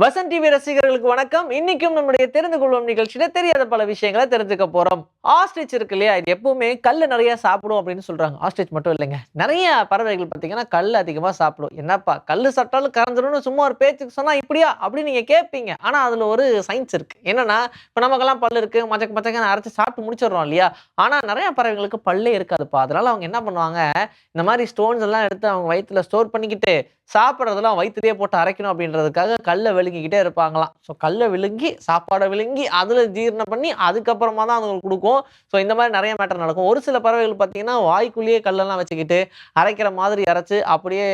Vasan TV ரசிகர்களுக்கு வணக்கம். இன்னைக்கும் நம்முடைய தெரிந்து கொள்வோம் நிகழ்ச்சியில தெரியாத பல விஷயங்களை தெரிஞ்சுக்க போறோம். ஆஸ்ட்ரிச் இருக்கு இல்லையா? இது எப்பவுமே கல் நிறைய சாப்பிடும் அப்படின்னு சொல்றாங்க. ஆஸ்ட்ரிச் மட்டும் இல்லைங்க. நிறைய பறவைகள் பார்த்தீங்கன்னா கல் அதிகமா சாப்பிடும். என்னப்பா கல் சாப்பிட்டாலும் கறந்துடும்னு சும்மா ஒரு பேச்சுக்கு சொன்னா இப்படியா? அப்படின்னு நீங்க கேட்பீங்க. ஆனா அதுல ஒரு சயின்ஸ் இருக்கு. என்னன்னா இப்போ நமக்கெல்லாம் பல்லு இருக்கு மச்சக்க மச்சக்க அரைச்சு சாப்பிட்டு முடிச்சிடுறோம் இல்லையா? ஆனா நிறைய பறவைகளுக்கு பல்லே இருக்காதுப்பா. அதனால அவங்க என்ன பண்ணுவாங்க இந்த மாதிரி ஸ்டோன்ஸ் எல்லாம் எடுத்து அவங்க வயிற்றுல ஸ்டோர் பண்ணிக்கிட்டு சாப்பிட்றதெல்லாம் வயிற்றுலேயே போட்டு அரைக்கணும் அப்படின்றதுக்காக கல்லை வெளி விழுங்கிக்கிட்டே இருப்பாங்களாம். ஸோ கல்லை விழுங்கி சாப்பாடை விழுங்கி அதில் ஜீரணம் பண்ணி அதுக்கப்புறமா தான் அதுங்களுக்கு கொடுக்கும். ஸோ இந்த மாதிரி நிறைய மேட்டர் நடக்கும். ஒரு சில பறவைகள் பார்த்தீங்கன்னா வாய்க்குள்ளேயே கல்லெல்லாம் வச்சுக்கிட்டு அரைக்கிற மாதிரி அரைச்சு அப்படியே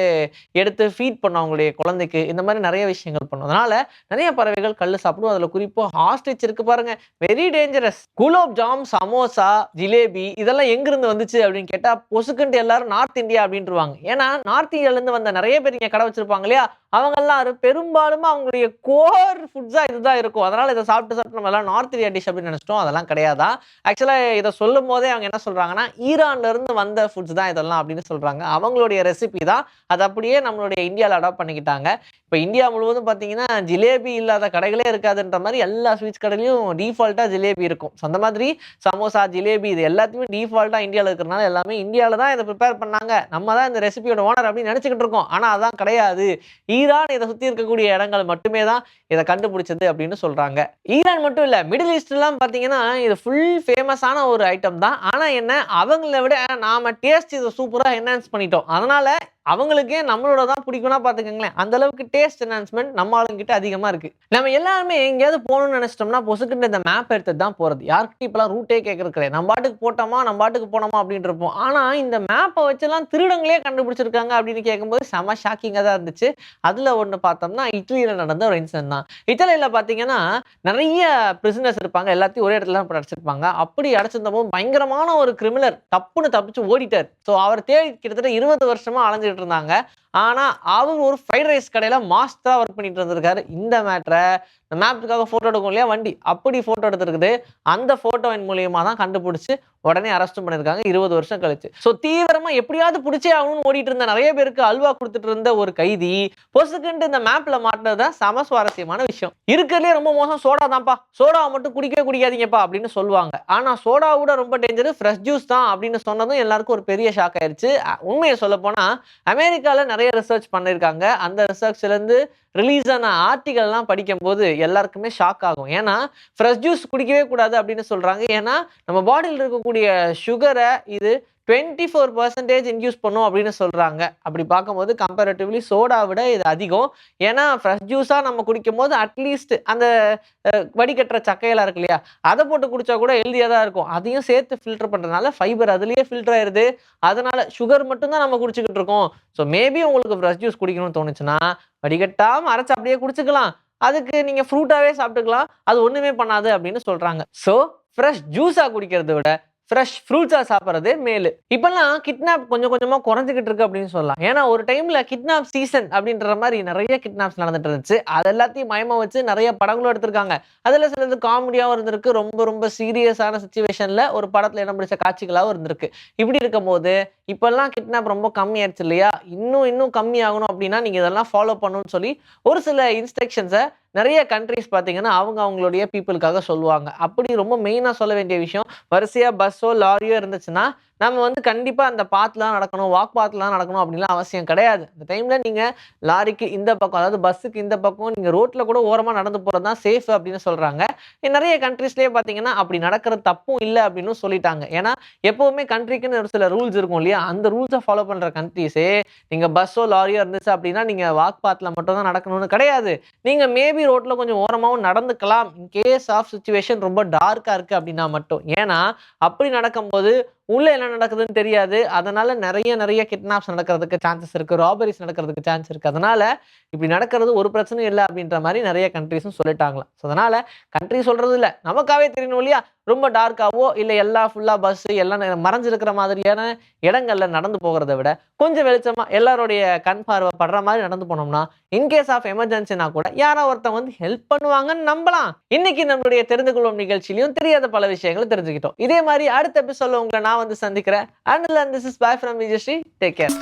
எடுத்து ஃபீட் பண்ணும் அவங்களுடைய குழந்தைக்கு. இந்த மாதிரி நிறைய விஷயங்கள் பண்ணும். அதனால நிறைய பறவைகள் கல் சாப்பிடும். அதில் குறிப்பாக ஹாஸ்டிச் இருக்கு பாருங்க. வெரி டேஞ்சரஸ் குலோப் ஜாம் சமோசா ஜிலேபி இதெல்லாம் எங்கிருந்து வந்துச்சு அப்படின்னு கேட்டால் பொசுக்குன்ட்டு எல்லாரும் நார்த் இந்தியா அப்படின்ட்டுருவாங்க ஏன்னா நார்த் இந்தியாவிலேருந்து வந்த நிறைய பேர் இங்கே கடை வச்சிருப்பாங்க இல்லையா? அவங்கெல்லாம் பெரும்பாலும் அவங்களுடைய கோர் ஃபுட்ஸாக இதுதான் இருக்கும். அதனால் இதை சாப்பிட்டு சாப்பிட்டு நம்ம எல்லாம் நார்த் இந்தியா டிஷ் அப்படின்னு நினச்சிட்டோம். அதெல்லாம் கிடையாதா? ஆக்சுவலாக இதை சொல்லும் போதே அவங்க என்ன சொல்கிறாங்கன்னா ஈரான்லேருந்து வந்த ஃபுட்ஸ் தான் இதெல்லாம் அப்படின்னு சொல்கிறாங்க அவங்களுடைய ரெசிபி தான். அது அப்படியே நம்மளுடைய இந்தியாவில் அடாப்ட் பண்ணிக்கிட்டாங்க. இப்போ இந்தியா முழுவதும் பார்த்தீங்கன்னா ஜிலேபி இல்லாத கடைகளே இருக்காதுன்ற மாதிரி எல்லா ஸ்வீட்ஸ் கடையிலையும் டிஃபால்ட்டாக ஜிலேபி இருக்கும். ஸோ அந்த மாதிரி சமோசா ஜிலேபி இது எல்லாத்தையுமே டிஃபால்ட்டாக இந்தியாவில் இருக்கிறனால எல்லாமே இந்தியாவில் தான் இதை ப்ரிப்பேர் பண்ணாங்க. நம்ம தான் இந்த ரெசிபியோட ஓனர் அப்படின்னு நினச்சிக்கிட்டு இருக்கோம். ஆனால் அதான் கிடையாது. ஈ ஈரான் இதை சுற்றி இருக்கக்கூடிய இடங்கள் மட்டுமே தான் இதை கண்டுபிடிச்சது அப்படின்னு சொல்கிறாங்க ஈரான் மட்டும் இல்லை மிடில் ஈஸ்ட்லாம் பார்த்தீங்கன்னா இது ஃபுல் ஃபேமஸான ஒரு ஐட்டம் தான். ஆனால் என்ன அவங்கள விட நாம டேஸ்ட் இதை சூப்பராக என்ஹான்ஸ் பண்ணிட்டோம். அதனால அவங்களுக்கே நம்மளோட தான் பிடிக்கும்னா பார்த்துக்கோங்களேன். அந்த அளவுக்கு டேஸ்ட் என்ஹான்ஸ்மெண்ட் நம்ம ஆளுங்கிட்ட அதிகமாக இருக்கு. நம்ம எல்லாருமே எங்கேயாவது போகணும்னு நினைச்சிட்டோம்னா பொசுக்கிட்ட இந்த மேப் எடுத்து தான் போகிறது யாருக்கிட்டையும் இப்போலாம் ரூட்டே கேட்கறது கிடையாது நம்ம பாட்டுக்கு போட்டோமா நம்ம பாட்டுக்கு போனோமா அப்படின்ட்டு இருப்போம். ஆனால் இந்த மேப்பை வச்செல்லாம் திருடங்களே கண்டுபிடிச்சிருக்காங்க அப்படின்னு கேட்கும்போது செம ஷாக்கிங்காக தான் இருந்துச்சு. அதில் ஒன்று பார்த்தோம்னா இட்லியில் நடந்த ஒரு இன்சிடென்ட் தான். இத்தாலியில் பார்த்தீங்கன்னா நிறைய பிரிசனர்ஸ் இருப்பாங்க. எல்லாத்தையும் ஒரே இடத்துல தான் அடைச்சிருப்பாங்க. அப்படி அடைச்சிருந்தப்போ பயங்கரமான ஒரு கிரிமினல் தப்புன்னு தப்பிச்சு ஓடிட்டார். ஸோ அவர் தேடி கிட்டத்தட்ட இருபது வருஷமா இருந்தாங்க ஆனா அவங்க ஒரு ஃப்ரைட் ரைஸ் கடையில மாஸ்டரா ஒர்க் பண்ணிட்டு இருந்திருக்காரு. இந்த மேட்ரை இந்த மேப்புக்காக போட்டோ எடுக்கும் இல்லையா வண்டி. அப்படி போட்டோ எடுத்திருக்குது. அந்த ஃபோட்டோவின் மூலியமா தான் கண்டுபிடிச்சு உடனே அரெஸ்டும் பண்ணியிருக்காங்க. இருபது வருஷம் கழிச்சு. ஸோ தீவிரமா எப்படியாவது பிடிச்சே ஆகணும்னு ஓடிட்டு இருந்த நிறைய பேருக்கு அல்வா கொடுத்துட்டு இருந்த ஒரு கைதி பொசுக்குன்ட்டு இந்த மேப்ல மாட்டினது தான் சம சுவாரஸ்யமான விஷயம். இருக்கிறதுலே ரொம்ப மோசம். சோடா தான்ப்பா. சோடாவை மட்டும் குடிக்கவே குடிக்காதீங்கப்பா அப்படின்னு சொல்லுவாங்க. ஆனா சோடா கூட ரொம்ப டேஞ்சரு ஃப்ரெஷ் ஜூஸ் தான் அப்படின்னு சொன்னதும் எல்லாருக்கும் ஒரு பெரிய ஷாக் ஆயிடுச்சு உண்மையை சொல்ல போனா அமெரிக்கால நிறைய ரிசர்ச் பண்ணியிருக்காங்க அந்த ரிசர்ச்லேருந்து ரிலீஸ் ஆன ஆர்டிகல்லாம் படிக்கும்போது எல்லாருக்குமே ஷாக் ஆகும். ஏன்னா ஃப்ரெஷ் ஜூஸ் குடிக்கவே கூடாது அப்படின்னு சொல்றாங்க. ஏன்னா நம்ம பாடியில் இருக்கக்கூடிய சுகரை இது டுவெண்ட்டி ஃபோர் பர்சன்டேஜ் இன்க்யூஸ் பண்ணும் அப்படின்னு சொல்கிறாங்க அப்படி பார்க்கும்போது கம்பேரட்டிவ்லி சோடா விட இது அதிகம். ஏன்னா ஃப்ரெஷ் ஜூஸாக நம்ம குடிக்கும் போது அட்லீஸ்ட் அந்த வடிகட்டுற சக்கையெல்லாம் இருக்கு இல்லையா? அதை போட்டு குடித்தா கூட ஹெல்தியாக தான் இருக்கும். அதையும் சேர்த்து ஃபில்டர் பண்ணுறதுனால ஃபைபர் அதுலேயே ஃபில்டர் ஆயிடுது அதனால் சுகர் மட்டும்தான் நம்ம குடிச்சிக்கிட்டு இருக்கோம். ஸோ மேபி உங்களுக்கு ஃப்ரெஷ் ஜூஸ் குடிக்கணும்னு தோணுச்சுன்னா வடிகட்டாமல் அரைச்சி அப்படியே குடிச்சுக்கலாம். அதுக்கு நீங்கள் ஃப்ரூட்டாகவே சாப்பிட்டுக்கலாம். அது ஒன்றுமே பண்ணாது அப்படின்னு சொல்கிறாங்க ஸோ ஃப்ரெஷ் ஜூஸாக குடிக்கிறத விட ஃப்ரெஷ் ஃப்ரூட்ஸாக சாப்பிட்றது மேலு. இப்போல்லாம் கிட்னாப் கொஞ்சம் கொஞ்சமாக குறைஞ்சிக்கிட்டு இருக்கு அப்படின்னு சொல்லலாம். ஏன்னா ஒரு டைமில் கிட்னாப் சீசன் அப்படின்ற மாதிரி நிறைய கிட்னாப்ஸ் நடந்துட்டு இருந்துச்சு. அது எல்லாத்தையும் மயமாக வச்சு நிறைய படங்களும் எடுத்திருக்காங்க. அதில் சிலது காமெடியாகவும் இருந்திருக்கு. ரொம்ப ரொம்ப சீரியஸான சுச்சுவேஷனில் ஒரு படத்தில் இடம் பிடிச்ச காட்சிகளாகவும் இருந்திருக்கு. இப்படி இருக்கும்போது இப்போல்லாம் கிட்னாப் ரொம்ப கம்மியாயிருச்சு இல்லையா? இன்னும் இன்னும் கம்மியாகணும் அப்படின்னா நீங்கள் இதெல்லாம் ஃபாலோ பண்ணணும்னு சொல்லி ஒரு சில இன்ஸ்ட்ரக்ஷன்ஸை நிறைய கண்ட்ரிஸ் பார்த்தீங்கன்னா அவங்க அவங்களுடைய பீப்புளுக்காக சொல்லுவாங்க. அப்படி ரொம்ப மெயினாக சொல்ல வேண்டிய விஷயம் வரிசையாக பஸ்ஸோ லாரியோ இருந்துச்சுன்னா நம்ம வந்து கண்டிப்பாக அந்த பாத்துலாம் நடக்கணும் வாக் பாத்துலாம் நடக்கணும் அப்படின்லாம் அவசியம் கிடையாது. அந்த டைமில் நீங்கள் லாரிக்கு இந்த பக்கம் அதாவது பஸ்ஸுக்கு இந்த பக்கம் நீங்கள் ரோட்டில் கூட ஓரமாக நடந்து போகிறது தான் சேஃப் அப்படின்னு சொல்கிறாங்க நிறைய கண்ட்ரீஸ்லேயே பார்த்தீங்கன்னா அப்படி நடக்கிற தப்பும் இல்லை அப்படின்னு சொல்லிட்டாங்க. ஏன்னா எப்போவுமே கண்ட்ரிக்குன்னு ஒரு சில ரூல்ஸ் இருக்கும் இல்லையா? அந்த ரூல்ஸை ஃபாலோ பண்ணுற கண்ட்ரிஸே நீங்கள் பஸ்ஸோ லாரியோ இருந்துச்சு அப்படின்னா நீங்கள் வாக் பாத்தில் மட்டும் தான் நடக்கணும்னு கிடையாது. நீங்கள் மேபி ரோட்டில் கொஞ்சம் ஓரமாகவும் நடந்துக்கலாம். இன்கேஸ் ஆஃப் சுச்சுவேஷன் ரொம்ப டார்க்காக இருக்குது அப்படின்னா மட்டும். ஏன்னா அப்படி நடக்கும்போது உள்ளே என்ன நடக்குதுன்னு தெரியாது. அதனால நிறைய நிறைய கிட்னாப்ஸ் நடக்கிறதுக்கு சான்சஸ் இருக்குது ராபரிஸ் நடக்கிறதுக்கு சான்ஸ் இருக்குது அதனால இப்படி நடக்கிறது ஒரு பிரச்சனையும் இல்லை அப்படின்ற மாதிரி நிறைய கண்ட்ரிஸும் சொல்லிட்டாங்களாம். ஸோ அதனால கண்ட்ரி சொல்றது இல்லை. நமக்காவே தெரியணும் இல்லையா? ரொம்ப டார்க்காவோ இல்லை எல்லா ஃபுல்லாக பஸ்ஸு எல்லாம் மறைஞ்சிருக்கிற மாதிரியான இடங்கள்ல நடந்து போகிறத விட கொஞ்சம் வெளிச்சமாக எல்லாருடைய கண் பார்வை படுற மாதிரி நடந்து போனோம்னா இன்கேஸ் ஆஃப் எமர்ஜென்சினா கூட யாரோ ஒருத்தன் வந்து ஹெல்ப் பண்ணுவாங்கன்னு நம்பலாம். இன்னைக்கு நம்மளுடைய தெரிந்து கொள்ளும் நிகழ்ச்சியிலையும் தெரியாத பல விஷயங்களை தெரிஞ்சுக்கிட்டோம். இதே மாதிரி அடுத்த எபிசோட உங்களை நான் வந்து சந்திக்கிறேன். And this is bye from Vijayasri take care